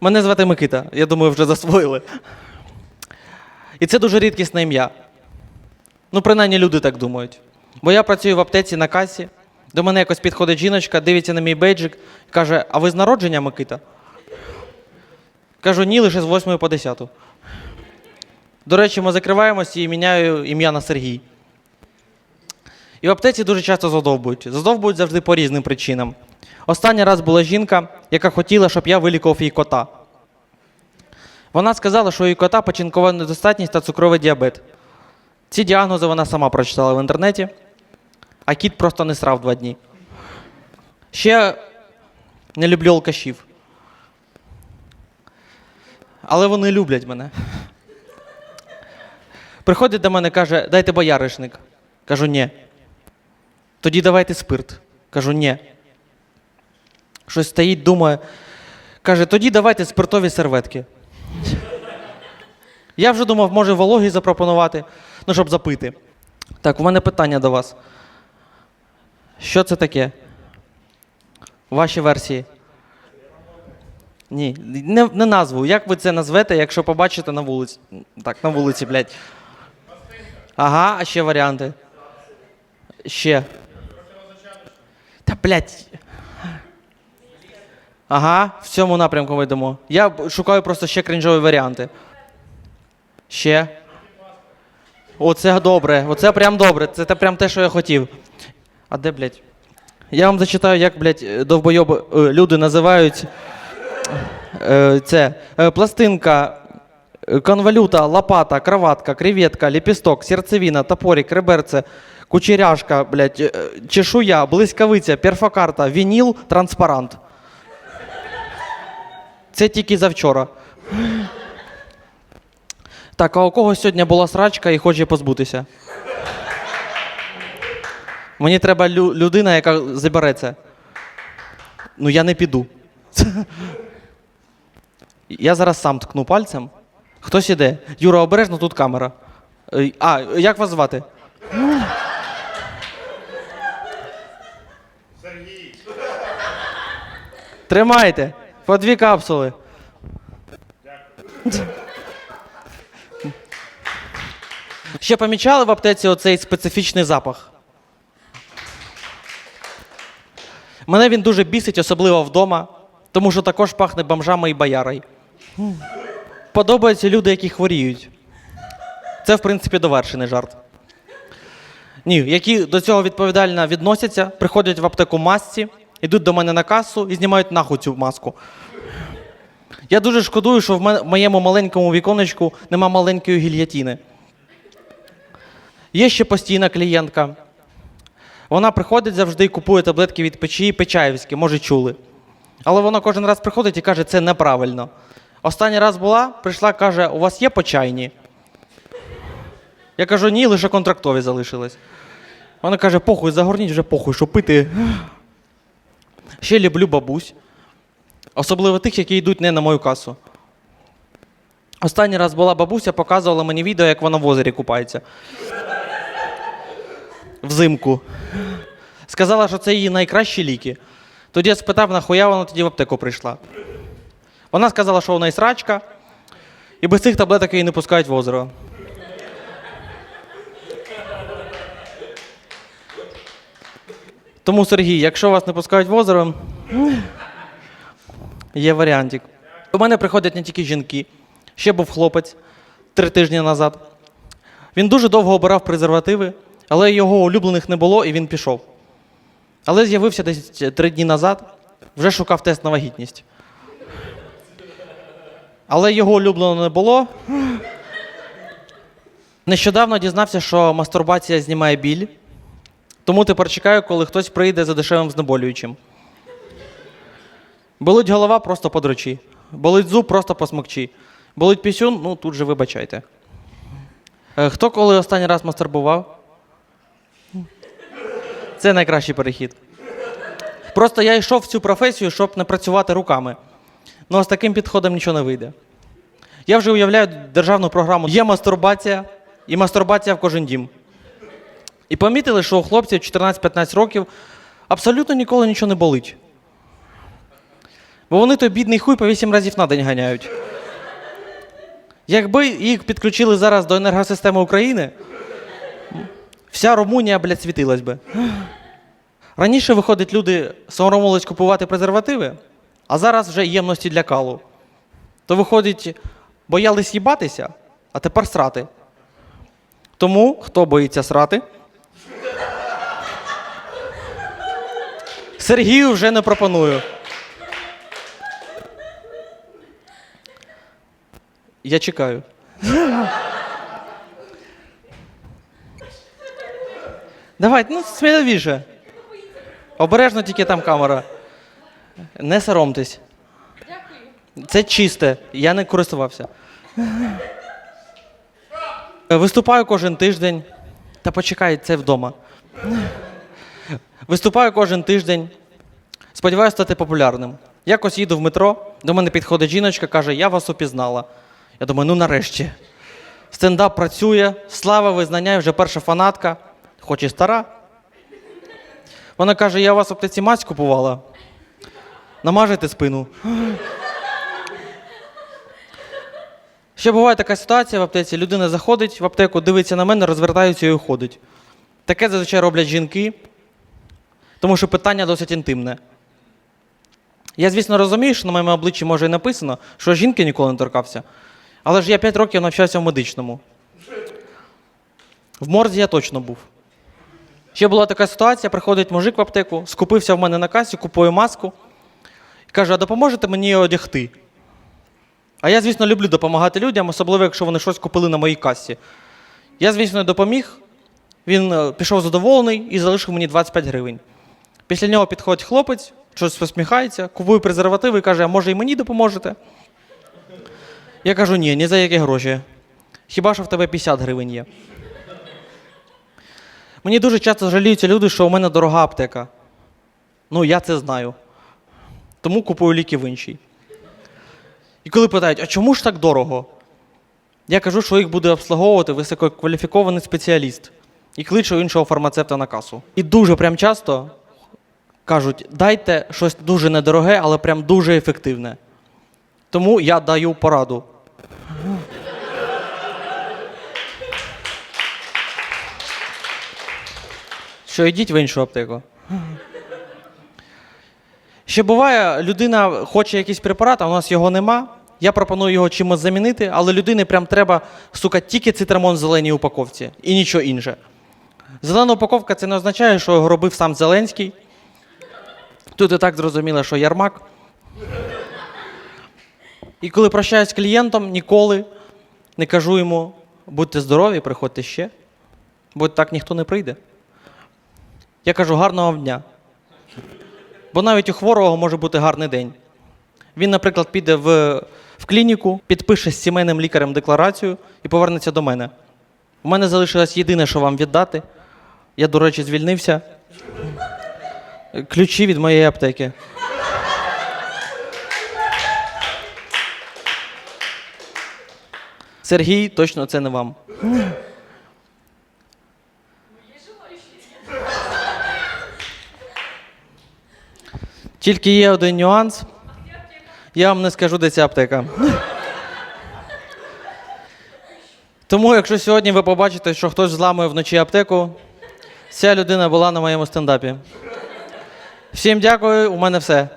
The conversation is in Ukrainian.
Мене звати Микита, я думаю, вже засвоїли. І це дуже рідкісне ім'я. Ну, принаймні люди так думають. Бо я працюю в аптеці на касі, до мене якось підходить жіночка, дивиться на мій бейджик і каже: А ви з народження Микита? Кажу, ні, лише з 8 по 10. До речі, ми закриваємося і міняю ім'я на Сергій. І в аптеці дуже часто задовбують. Задовбують завжди по різним причинам. Останній раз була жінка, яка хотіла, щоб я вилікував її кота. Вона сказала, що у її кота печінкова недостатність та цукровий діабет. Ці діагнози вона сама прочитала в інтернеті, а кіт просто не срав два дні. Ще не люблю алкашів. Але вони люблять мене. Приходить до мене, каже, дайте бояришник. Кажу, ні. Тоді давайте спирт. Кажу, ні. Щось стоїть, думає. Каже, тоді давайте спиртові серветки. Я вже думав, може вологі запропонувати, ну, щоб запити. Так, у мене питання до вас. Що це таке? Ваші версії? Ні, не, не назву. Як ви це назвете, якщо побачите на вулиці? Так, на вулиці, блядь. Ага, а ще варіанти. Ще. Та, блядь. Ага, в цьому напрямку ми йдемо. Я шукаю просто ще крінжові варіанти. Ще. Оце добре. Оце прям добре. Це прям те, що я хотів. А де, блядь? Я вам зачитаю, як, блядь, довбойоби е, люди називають е, це. Е, пластинка, конвалюта, лопата, кроватка, креветка, лепісток, серцевина, топорик, реберце, кучеряшка, блядь, чешуя, блискавиця, перфокарта, вініл, транспарант. Це тільки завчора. Так, а у когось сьогодні була срачка і хоче позбутися. Мені треба лю- людина, яка забере це. Ну, я не піду. Я зараз сам ткну пальцем. Хтось іде. Юра, обережно тут камера. Е, А, як вас звати? Сергій. Тримайте. По дві капсули. Ще помічали в аптеці оцей специфічний запах? Мене він дуже бісить, особливо вдома, тому що також пахне бомжами і боярой. Подобаються люди, які хворіють. Це, в принципі, довершений жарт. Ні, які до цього відповідально відносяться, приходять в аптеку масці, йдуть до мене на касу і знімають нахуй цю маску. Я дуже шкодую, що в моєму маленькому віконечку нема маленької гільятіни. Є ще постійна клієнтка. Вона приходить завжди і купує таблетки від печі Печаївські, може, чули. Але вона кожен раз приходить і каже, це неправильно. Останній раз була, прийшла, каже, у вас є почайні? Я кажу, ні, лише контрактові залишились. Вона каже, похуй, загорніть вже похуй, що пити. Ще люблю бабусь. Особливо тих, які йдуть не на мою касу. Останній раз була бабуся, показувала мені відео, як вона в озері купається. Взимку. Сказала, що це її найкращі ліки. Тоді я спитав, нахуя вона тоді в аптеку прийшла. Вона сказала, що вона і срачка, і без цих таблеток її не пускають в озеро. Тому, Сергій, якщо вас не пускають в озеро, є варіантик. У мене приходять не тільки жінки. Ще був хлопець три тижні назад. Він дуже довго обирав презервативи, але його улюблених не було, і він пішов. Але з'явився десь три дні назад, вже шукав тест на вагітність. Але його улюбленого не було. Нещодавно дізнався, що мастурбація знімає біль. Тому тепер чекаю, коли хтось прийде за дешевим знеболюючим. Болить голова, просто подрочі. Болить зуб, просто посмокчі. Болить пісюн, ну тут же вибачайте. Е, Хто коли останній раз мастурбував? Це найкращий перехід. Просто я йшов в цю професію, щоб не працювати руками. Ну, а з таким підходом нічого не вийде. Я вже уявляю державну програму Є мастурбація і мастурбація в кожен дім. І помітили, що у хлопців 14-15 років абсолютно ніколи нічого не болить. Бо вони той бідний хуй по вісім разів на день ганяють. Якби їх підключили зараз до енергосистеми України, вся Румунія, блядь, світилась би. Раніше, виходить, люди соромились купувати презервативи, а зараз вже ємності для калу. То виходить, боялись їбатися, а тепер срати. Тому, хто боїться срати, Сергію вже не пропоную. Я чекаю. Давай, ну сміливіше. Обережно тільки там камера. Не соромтесь. Це чисте, я не користувався. Виступаю кожен тиждень. Та почекай, це вдома. Виступаю кожен тиждень. Сподіваюся стати популярним. Якось їду в метро, до мене підходить жіночка, каже, я вас упізнала. Я думаю, ну нарешті. Стендап працює, слава, визнання, вже перша фанатка, хоч і стара. Вона каже, я у вас в аптеці мазь купувала. Намажете спину. Ще буває така ситуація в аптеці. Людина заходить в аптеку, дивиться на мене, розвертається і уходить. Таке зазвичай роблять жінки, тому що питання досить інтимне. Я, звісно, розумію, що на моєму обличчі може і написано, що жінки ніколи не торкався. Але ж я 5 років навчався в медичному. В морзі я точно був. Ще була така ситуація: приходить мужик в аптеку, скупився в мене на касі, купує маску і каже: а допоможете мені її одягти? А я, звісно, люблю допомагати людям, особливо, якщо вони щось купили на моїй касі. Я, звісно, допоміг. Він е, пішов задоволений і залишив мені 25 гривень. Після нього підходить хлопець, щось посміхається, купує презервативи і каже, а може і мені допоможете? Я кажу, ні, ні за які гроші. Хіба що в тебе 50 гривень є. Мені дуже часто жаліються люди, що у мене дорога аптека. Ну, я це знаю. Тому купую ліки в іншій. І коли питають, а чому ж так дорого? Я кажу, що їх буде обслуговувати висококваліфікований спеціаліст. І кличу іншого фармацевта на касу. І дуже прям часто кажуть, дайте щось дуже недороге, але прям дуже ефективне. Тому я даю пораду. Що йдіть в іншу аптеку. Ще буває, людина хоче якийсь препарат, а у нас його нема. Я пропоную його чимось замінити, але людині прям треба, сука, тільки цитрамон в зеленій упаковці і нічого інше. Зелена упаковка це не означає, що його робив сам Зеленський. Тут і так зрозуміло, що Ярмак. І коли прощаюсь з клієнтом, ніколи не кажу йому, будьте здорові, приходьте ще, бо так ніхто не прийде. Я кажу гарного дня. Бо навіть у хворого може бути гарний день. Він, наприклад, піде в, в клініку, підпише з сімейним лікарем декларацію і повернеться до мене. У мене залишилось єдине, що вам віддати. Я, до речі, звільнився. Ключі від моєї аптеки. Сергій, точно це не вам. Тільки є один нюанс. Я вам не скажу, де ця аптека. Тому, якщо сьогодні ви побачите, що хтось зламує вночі аптеку, ця людина була на моєму стендапі. Всім дякую, у мене все.